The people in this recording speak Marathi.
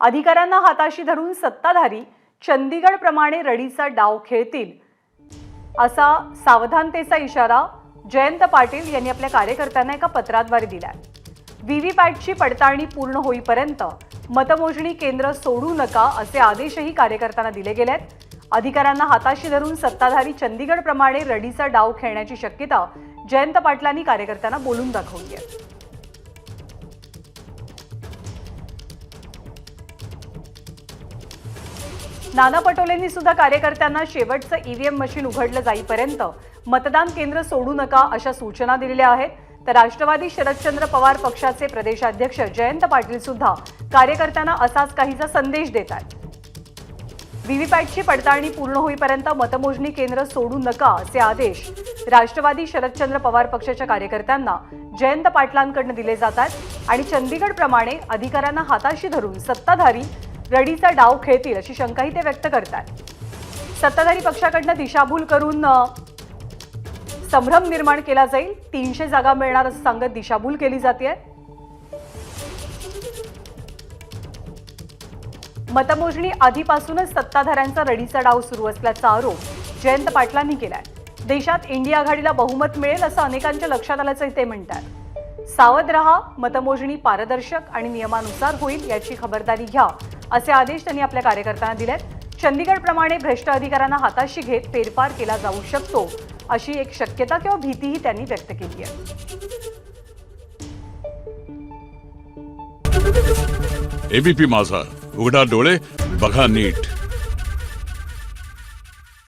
अधिकाऱ्यांना हाताशी धरून सत्ताधारी चंदीगडप्रमाणे रडीचा डाव खेळतील. असा सावधानतेचा इशारा जयंत पाटील यांनी आपल्या कार्यकर्त्यांना एका पत्राद्वारे दिला व्हीव्हीपॅटची पडताळणी पूर्ण होईपर्यंत मतमोजणी केंद्र सोडू नका असे आदेशही कार्यकर्त्यांना दिले गेले आहेत अधिकाऱ्यांना हाताशी धरून सत्ताधारी चंदीगडप्रमाणे रडीचा डाव खेळण्याची शक्यता जयंत पाटलांनी कार्यकर्त्यांना बोलून दाखवली आहे. नाना पटोलेंनी सुद्धा कार्यकर्त्यांना शेवटचं ईव्हीएम मशीन उघडलं जाईपर्यंत मतदान केंद्र सोडू नका अशा सूचना दिलेल्या आहेत. तर राष्ट्रवादी शरदचंद्र पवार पक्षाचे प्रदेशाध्यक्ष जयंत पाटील सुद्धा कार्यकर्त्यांना असाच काहीचा संदेश देत आहेत. व्हीव्हीपॅटची पडताळणी पूर्ण होईपर्यंत मतमोजणी केंद्र सोडू नका असे आदेश राष्ट्रवादी शरदचंद्र पवार पक्षाच्या कार्यकर्त्यांना जयंत पाटलांकडून दिले जातात आणि चंदीगडप्रमाणे अधिकाऱ्यांना हाताशी धरून सत्ताधारी रडीचा डाव खेळतील अशी शंकाही ते व्यक्त करतात. सत्ताधारी पक्षाकडनं दिशाभूल करून संभ्रम निर्माण केला जाईल. तीनशे जागा मिळणार असं सांगत दिशाभूल केली जाते मतमोजणी आधीपासूनच सत्ताधाऱ्यांचा रडीचा डाव सुरू असल्याचा आरोप जयंत पाटलांनी केलाय. देशात इंडिया आघाडीला बहुमत मिळेल असं अनेकांच्या लक्षात आल्याचंही ते म्हणतात. सावध रहा मतमोजणी पारदर्शक आणि नियमानुसार होईल याची खबरदारी घ्या. असे आदेश त्यांनी आपल्या कार्यकर्त्यांना दिलेत. चंदीगडप्रमाणे भ्रष्ट अधिकाऱ्यांना हाताशी घेत फेरफार केला जाऊ शकतो अशी एक शक्यता किंवा भीतीही त्यांनी व्यक्त केली आहे. एबीपी माझा. उघडा डोळे बघा नीट.